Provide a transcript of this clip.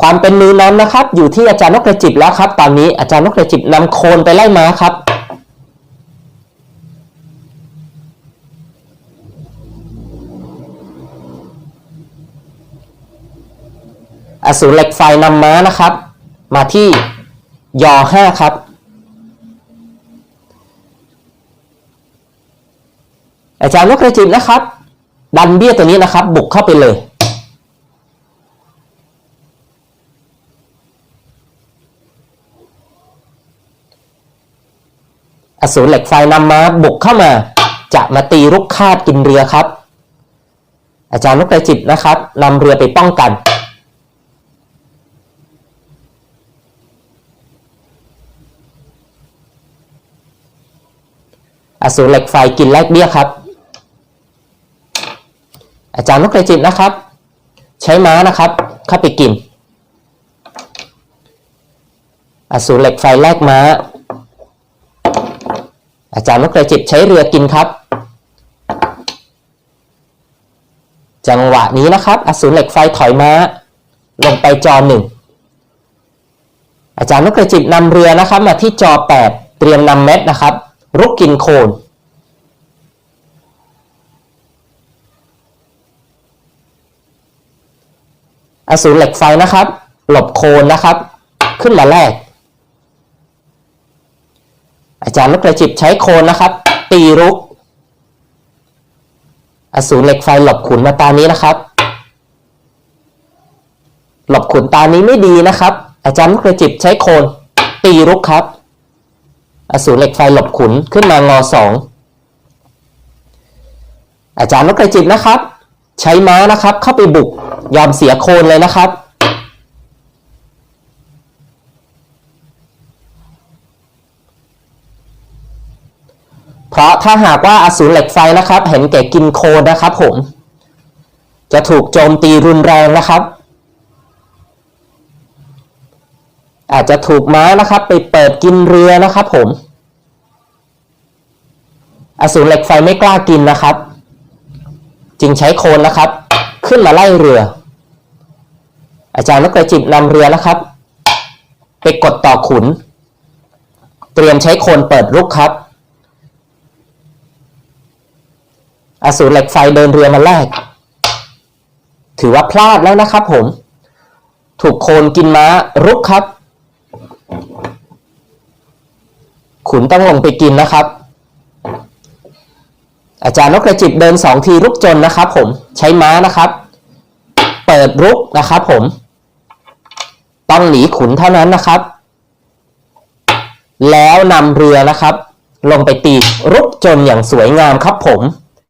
ความเป็นมือนั้นนะครับ อยู่ที่อาจารย์นกกระจิบแล้วครับ ตอนนี้อาจารย์นกกระจิบนำโคนไปไล่มาครับ อสูรเหล็กไฟนำม้านะครับ มาที่ยอห้าครับอาจารย์นกกระจิบนะครับ ดันเบี้ยตัวนี้นะครับ บุกเข้าไปเลย อสูรเหล็กไฟนำม้าบุกเข้ามา จะมาตีรุกคาดกินเรือครับ อาจารย์นกกระจิบนะครับนำเรือไปป้องกัน อสูรเหล็กไฟกินแลกเบี้ยครับ อาจารย์นกกระจิบนะครับ ใช้ม้านะครับเข้าไปกิน อสูรเหล็กไฟแลกม้า อาจารย์นกกระจิบใช้เรือกินครับ จังหวะนี้นะครับ อสูรเหล็กไฟถอยม้า ลงไปจอหนึ่งอาจารย์นกกระจิบนำเรือนะครับ มาที่จอ 8 เตรียมนำเม็ดนะครับ รุกกินโคนอสูรเหล็กไฟนะครับ หลบโคนนะครับ ขึ้นมาแรก จารย์นกกระจิบใช้โคนนะครับ ตีรุก อสูรเหล็กไฟหลบขุนมาตานี้นะครับ หลบขุนตานี้ไม่ดีนะครับ อาจารย์นกกระจิบใช้โคน ตีรุกครับ อสูรเหล็กไฟหลบขุนขึ้นมางอสองอาจารย์นกกระจิบนะครับ ใช้ม้านะครับ เข้าไปบุกยอมเสียโคนเลยนะครับ เพราะถ้าหากว่าอสูรเหล็กไฟนะครับ เห็นแก่กินโคนนะครับ ผม จะถูกโจมตีรุนแรงนะครับ อาจจะถูกม้านะครับ ไปเปิดกินเรือนะครับ ผม อสูรเหล็กไฟไม่กล้ากินนะครับ จึงใช้โคนนะครับ ขึ้นมาไล่เรือ อาจารย์นกกระจิบนำเรือนะครับ ไปกดต่อขุน เตรียมใช้โคนเปิดรุกครับ อสูรเหล็กไฟเดินเรือมาแรก ถือว่าพลาดแล้วนะครับผม ถูกโคนกินม้ารุกครับ ขุนต้องลงไปกินนะครับ อาจารย์นกกระจิบเดินสองทีรุกจนนะครับผม ใช้ม้านะครับ เปิดรุกนะครับผม ต้องหนีขุนเท่านั้นนะครับ แล้วนำเรือนะครับ ลงไปตีรุกจนอย่างสวยงามครับผม